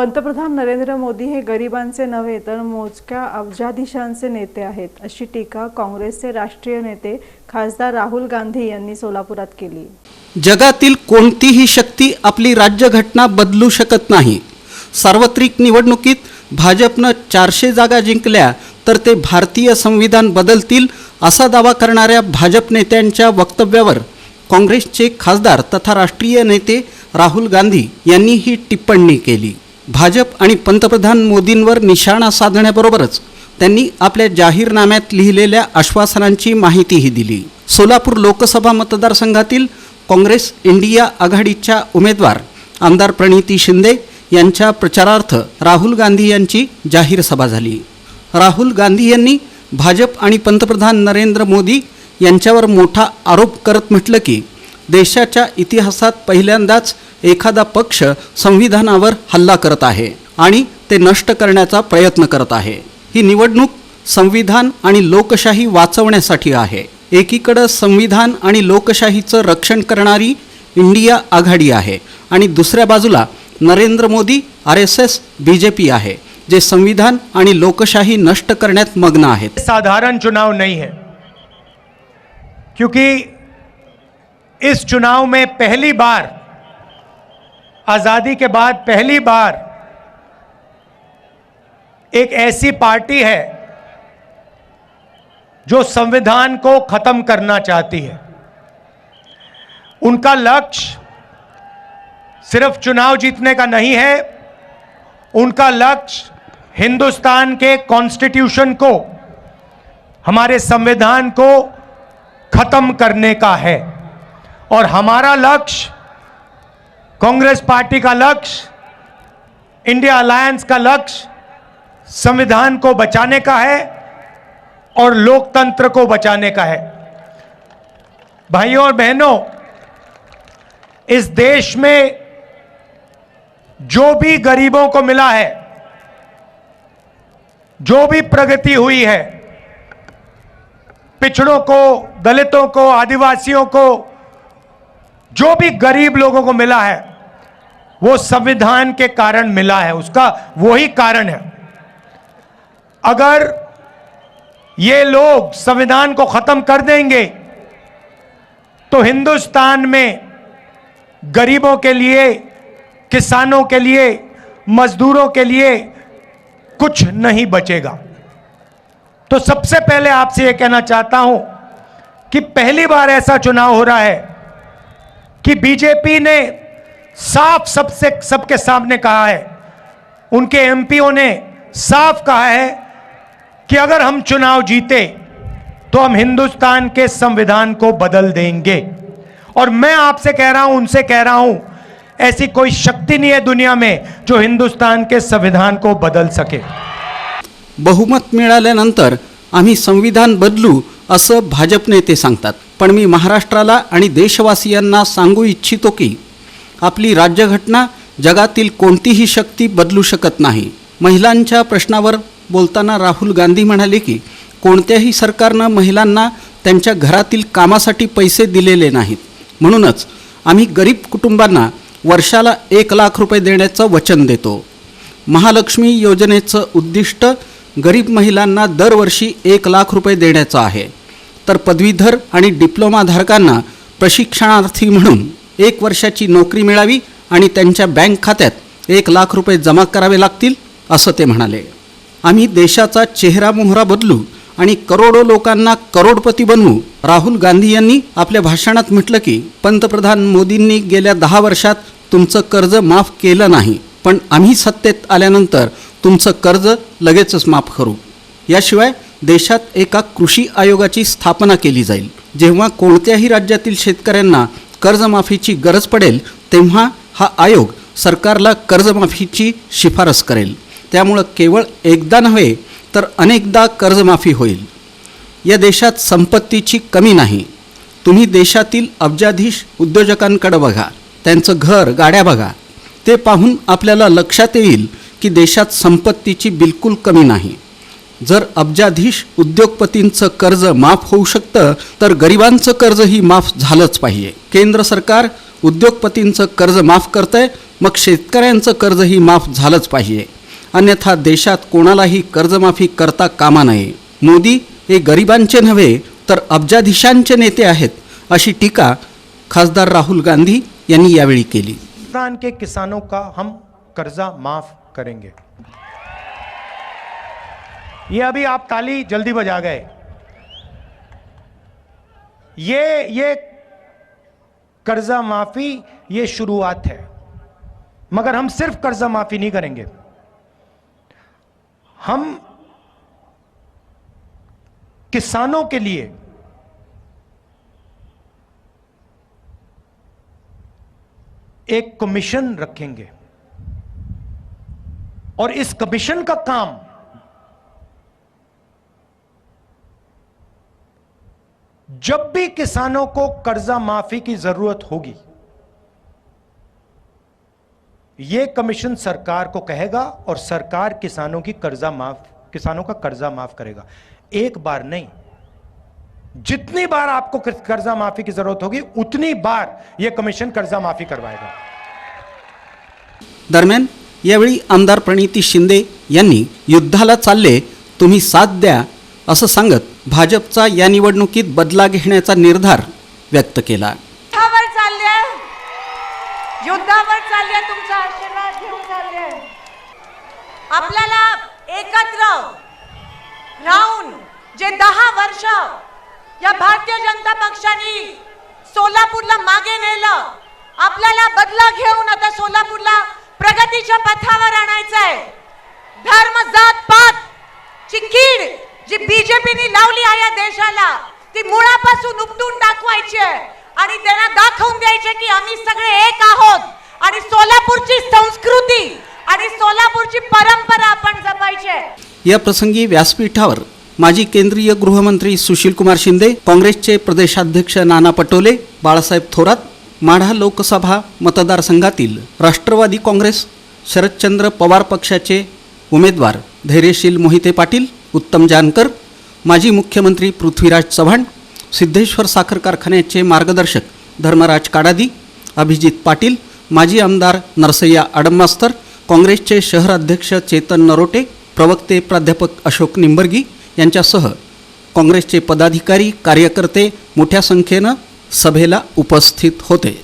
पंतप्रधान नरेंद्र मोदी हे गरिबांचे नव्हे तर मोजक्या अब्जाधीशांचे नेते आहेत अशी टीका काँग्रेसचे राष्ट्रीय नेते खासदार राहुल गांधी यांनी सोलापुरात केली. जगातील कोणतीही शक्ती आपली राज्यघटना बदलू शकत नाही. सार्वत्रिक निवडणुकीत भाजपनं चारशे जागा जिंकल्या तर ते भारतीय संविधान बदलतील असा दावा करणाऱ्या भाजप नेत्यांच्या वक्तव्यावर काँग्रेसचे खासदार तथा राष्ट्रीय नेते राहुल गांधी यांनी ही टिप्पणी केली. भाजप आणि पंतप्रधान मोदींवर निशाणा साधण्याबरोबरच त्यांनी आपल्या जाहीरनाम्यात लिहिलेल्या आश्वासनांची माहितीही दिली. सोलापूर लोकसभा मतदारसंघातील काँग्रेस इंडिया आघाडीच्या उमेदवार आमदार प्रणिती शिंदे यांच्या प्रचारार्थ राहुल गांधी यांची जाहीर सभा झाली. राहुल गांधी यांनी भाजप आणि पंतप्रधान नरेंद्र मोदी यांच्यावर मोठा आरोप करत म्हटलं की देशाच्या इतिहासात पहिल्यांदाच एखादा पक्ष संविधानावर हल्ला करत आहे आणि ते नष्ट करण्याचा प्रयत्न करत आहे. ही निवडणूक संविधान आणि लोकशाही वाचवण्यासाठी आहे. एकीकडं संविधान आणि लोकशाहीचं रक्षण करणारी इंडिया आघाडी आहे आणि दुसऱ्या बाजूला Narendra Modi R S S B J P आहे जे संविधान आणि लोकशाही नष्ट करण्यात मग्न आहेत. साधारण चुनाव नहीं है क्योंकि इस चुनाव में पहली बार आज़ादी के बाद पहली बार एक ऐसी पार्टी है जो संविधान को खत्म करना चाहती है। उनका लक्ष्य सिर्फ़ चुनाव जीतने का नहीं है, उनका लक्ष्य हिंदुस्तान के कॉन्स्टिट्यूशन को, हमारे संविधान को खत्म करने का है। और हमारा लक्ष्य कांग्रेस पार्टी का लक्ष्य, इंडिया अलायंस का लक्ष्य संविधान को बचाने का है और लोकतंत्र को बचाने का है। भाइयों और बहनों, इस देश में जो भी गरीबों को मिला है, जो भी प्रगति हुई है, पिछड़ों को, दलितों को, आदिवासियों को, जो भी गरीब लोगों को मिला है वो संविधान के कारण मिला है, उसका वही कारण है। अगर ये लोग संविधान को खत्म कर देंगे तो हिंदुस्तान में गरीबों के लिए, किसानों के लिए, मजदूरों के लिए कुछ नहीं बचेगा। तो सबसे पहले आपसे यह कहना चाहता हूँ कि पहली बार ऐसा चुनाव हो रहा है कि बीजेपी ने साफ सबसे सबके सामने कहा है। उनके एमपीओ ने साफ कहा है कि अगर हम चुनाव जीते तो हम हिंदुस्तान के संविधान को बदल देंगे। और मैं आपसे कह रहा हूं उनसे कह रहा हूं ऐसी कोई शक्ति नहीं है दुनिया में जो हिंदुस्तान के संविधान को बदल सके। बहुमत मिळाल्यानंतर आम्ही संविधान बदलू असं भाजप नेते सांगतात. पण मी महाराष्ट्राला आणि देशवासियांना सांगू इच्छितो की आपली राज्यघटना जगातील कोणतीही शक्ती बदलू शकत नाही. महिलांच्या प्रश्नावर बोलताना राहुल गांधी म्हणाले की कोणत्याही सरकारनं महिलांना त्यांच्या घरातील कामासाठी पैसे दिलेले नाहीत. म्हणूनच आम्ही गरीब कुटुंबांना वर्षाला एक लाख रुपये देण्याचं वचन देतो. महालक्ष्मी योजनेचं उद्दिष्ट गरीब महिलांना दरवर्षी एक लाख रुपये देण्याचं आहे. तर पदवीधर आणि डिप्लोमाधारकांना प्रशिक्षणार्थी म्हणून एक वर्षाची नोकरी मिळावी आणि त्यांच्या बँक खात्यात एक लाख रुपये जमा करावे लागतील असं ते म्हणाले. आम्ही देशाचा चेहरा मोहरा बदलू आणि करोडो लोकांना करोडपती बनवू राहुल गांधी यांनी आपल्या भाषणात म्हटलं की पंतप्रधान मोदींनी गेल्या दहा वर्षात तुमचं कर्ज माफ केलं नाही पण आम्ही सत्तेत आल्यानंतर तुमचं कर्ज लगेचच माफ करू. याशिवाय देशात एका कृषी आयोगाची स्थापना केली जाईल. जेव्हा कोणत्याही राज्यातील शेतकऱ्यांना कर्जमाफीची गरज पडेल तेव्हा हा आयोग सरकारला कर्जमाफीची शिफारस करेल. त्यामुळं केवळ एकदा नव्हे तर अनेकदा कर्जमाफी होईल. या देशात संपत्तीची कमी नाही. तुम्ही देशातील अब्जाधीश उद्योजकांकडे बघा त्यांचं घर गाड्या बघा. ते पाहून आपल्याला लक्षात येईल की देशात संपत्तीची बिलकुल कमी नाही. जर अब्जाधीश उद्योगपतींचं कर्ज माफ होऊ शकतं तर गरिबांचं कर्जही माफ झालंच पाहिजे. केंद्र सरकार उद्योगपतींचं कर्ज माफ करतंय मग शेतकऱ्यांचं कर्जही माफ झालंच पाहिजे. अन्यथा देशात कोणालाही कर्जमाफी करता कामा नये. मोदी हे गरिबांचे नव्हे तर अब्जाधीशांचे नेते आहेत अशी टीका खासदार राहुल गांधी यांनी यावेळी केली. के किसानों का हम कर्जा माफ करेंगे? ये अभी आप ताली जल्दी बजा गए। ये ये कर्जा माफ़ी, ये शुरुआत है। मगर हम सिर्फ़ कर्जा माफ़ी नहीं करेंगे। हम किसानों के लिए एक कमीशन रखेंगे। और इस कमीशन का काम जब भी किसानों को कर्जा माफ़ी की ज़रूरत होगी यह कमीशन सरकार को कहेगा और सरकार किसानों की कर्जा माफ़, किसानों का कर्जा माफ़ करेगा। एक बार नहीं, जितनी बार आपको कर्जा माफ़ी की ज़रूरत होगी, उतनी बार यह कमीशन कर्जा माफ़ी करवाएगा। दरम्यान, यावेळी आमदार प्रणिती शिंदे यांनी युद्धाला चालले, तुम्ही साथ द्या असं सांगत भाजपचा या निवडणुकीत बदला घेण्याचा निर्धार व्यक्त केला. युद्धावर चालले युद्धावर चालले तुमचा आशीर्वाद घेऊन चालले आपल्याला एकत्र राहून जे दहा वर्ष या भारतीय जनता पक्षाने सोलापूरला मागे नेलं आपल्याला बदला घेऊन आता सोलापूरला प्रगतीच्या पथावर आणायचंय. धर्म जात पात ची कीड जी बीजेपीने लावली आहे या देशाला ती मुळापासून उपटून दाखवायची आहे. आणि त्यांना दाखवून द्यायचे की आम्ही सगळे एक आहोत. आणि सोलापूरची संस्कृती आणि सोलापूरची परंपरा आपण जपायची या प्रसंगी व्यासपीठावर माजी केंद्रीय गृहमंत्री सुशीलकुमार शिंदे काँग्रेसचे प्रदेशाध्यक्ष नाना पटोले बाळासाहेब थोरात माढा लोकसभा मतदारसंघातील राष्ट्रवादी काँग्रेस शरदचंद्र पवार पक्षाचे उमेदवार धैर्यशील मोहिते पाटील उत्तम जानकर माजी मुख्यमंत्री पृथ्वीराज चव्हाण सिद्धेश्वर साखर कारखान्याचे मार्गदर्शक धर्मराज काडादी अभिजित पाटील माजी आमदार नरसय्या आडमास्तर काँग्रेसचे शहर अध्यक्ष चेतन नरोटे प्रवक्ते प्राध्यापक अशोक निंबर्गी यांच्यासह काँग्रेसचे पदाधिकारी कार्यकर्ते मोठ्या संख्येनं सभेला उपस्थित होते.